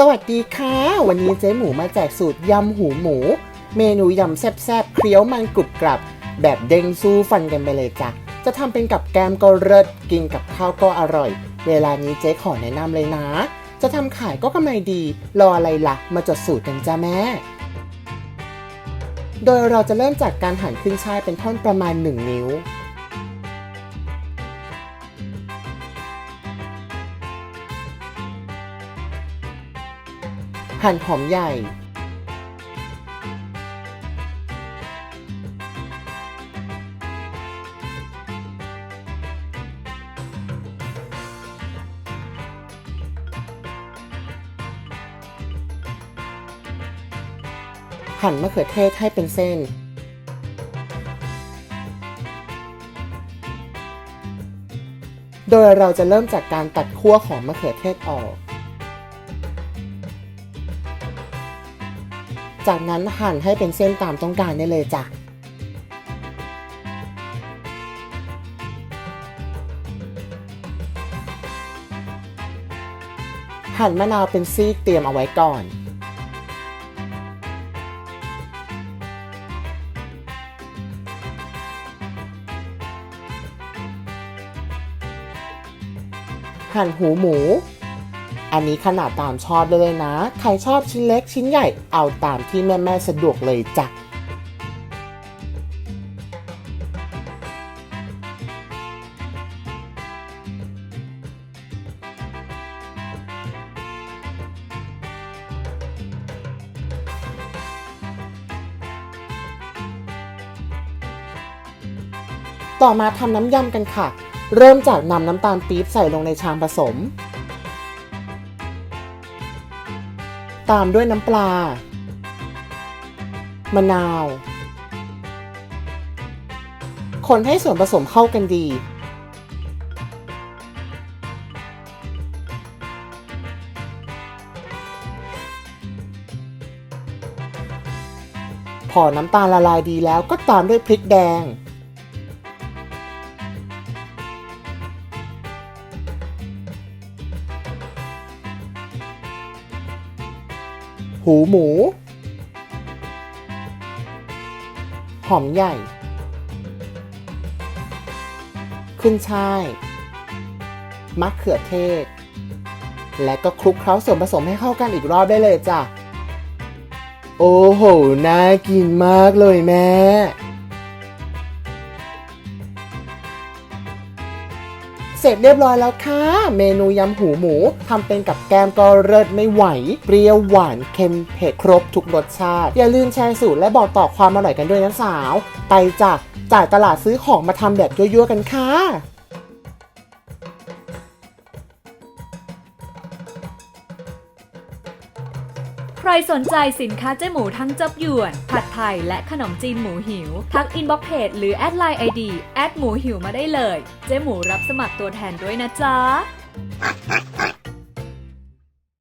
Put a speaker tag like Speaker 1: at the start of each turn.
Speaker 1: สวัสดีค่ะ วันนี้เจ๊หมูมาแจกสูตรยำหูหมู เมนูยำแซ่บๆเคี้ยวมันกรุบกรับ แบบเด้งสู้ฟันกันไปเลยจ้ะ จะทำเป็นกับแกมก็เลิศกินกับข้าวก็อร่อย เวลานี้เจ๊ขอแนะนำเลยนะ จะทำขายก็กำไรดี รออะไรละ่ะ มาจดสูตรกันจ้าแม่ โดยเราจะเริ่มจากการหั่นขึ้นช่ายเป็นท่อนประมาณ 1 นิ้ว หั่นหอมใหญ่ หั่นมะเขือเทศให้เป็นเส้นโดยเราจะเริ่มจากการตัดขั้วของมะเขือเทศออก จากนั้นหั่นให้เป็นเส้นตามต้องการได้เลยจ้ะหั่นมะนาวเป็นซีกเตรียมเอาไว้ก่อน หั่นหูหมู อันนี้ขนาดตามชอบได้เลยนะ ใครชอบชิ้นเล็กชิ้นใหญ่เอาตามที่แม่ๆสะดวกเลยจ้ะต่อมาทำน้ำยำกันค่ะ เริ่มจากนำน้ำตาลปี๊บใส่ลงในชามผสม ตามด้วยน้ำปลา มะนาว คนให้ส่วนผสมเข้ากันดี พอน้ำตาลละลายดีแล้วก็ตามด้วยพริกแดง หูหมู หอมใหญ่ ขึ้นช่าย มะเขือเทศ และก็คลุกเคล้าส่วนผสมให้เข้ากันอีกรอบได้เลยจ้ะ โอ้โห น่ากินมากเลยแม่ ร็จเรียบร้อยแล้วค่ะ เมนูยำหูหมูทำเป็นกับแก้มก็เลิศไม่ไหว เปรี้ยวหวานเค็มเผ็ดครบทุกรสชาติ อย่าลืมแชร์สูตรและบอกต่อความอร่อยกันด้วยนะสาว ไปจ้ะจ่ายตลาดซื้อของมาทำแบบยั่วๆกันค่ะ
Speaker 2: รสนใจสินค้าเจ๊หมูทั้งจับหยวน ผัดไทยและขนมจีนหมูหิว ทักอินบ็อกเพจหรือแอดไลน์ไอดีแอดหมูหิวมาได้เลย เจ๊หมูรับสมัครตัวแทนด้วยนะจ๊ะ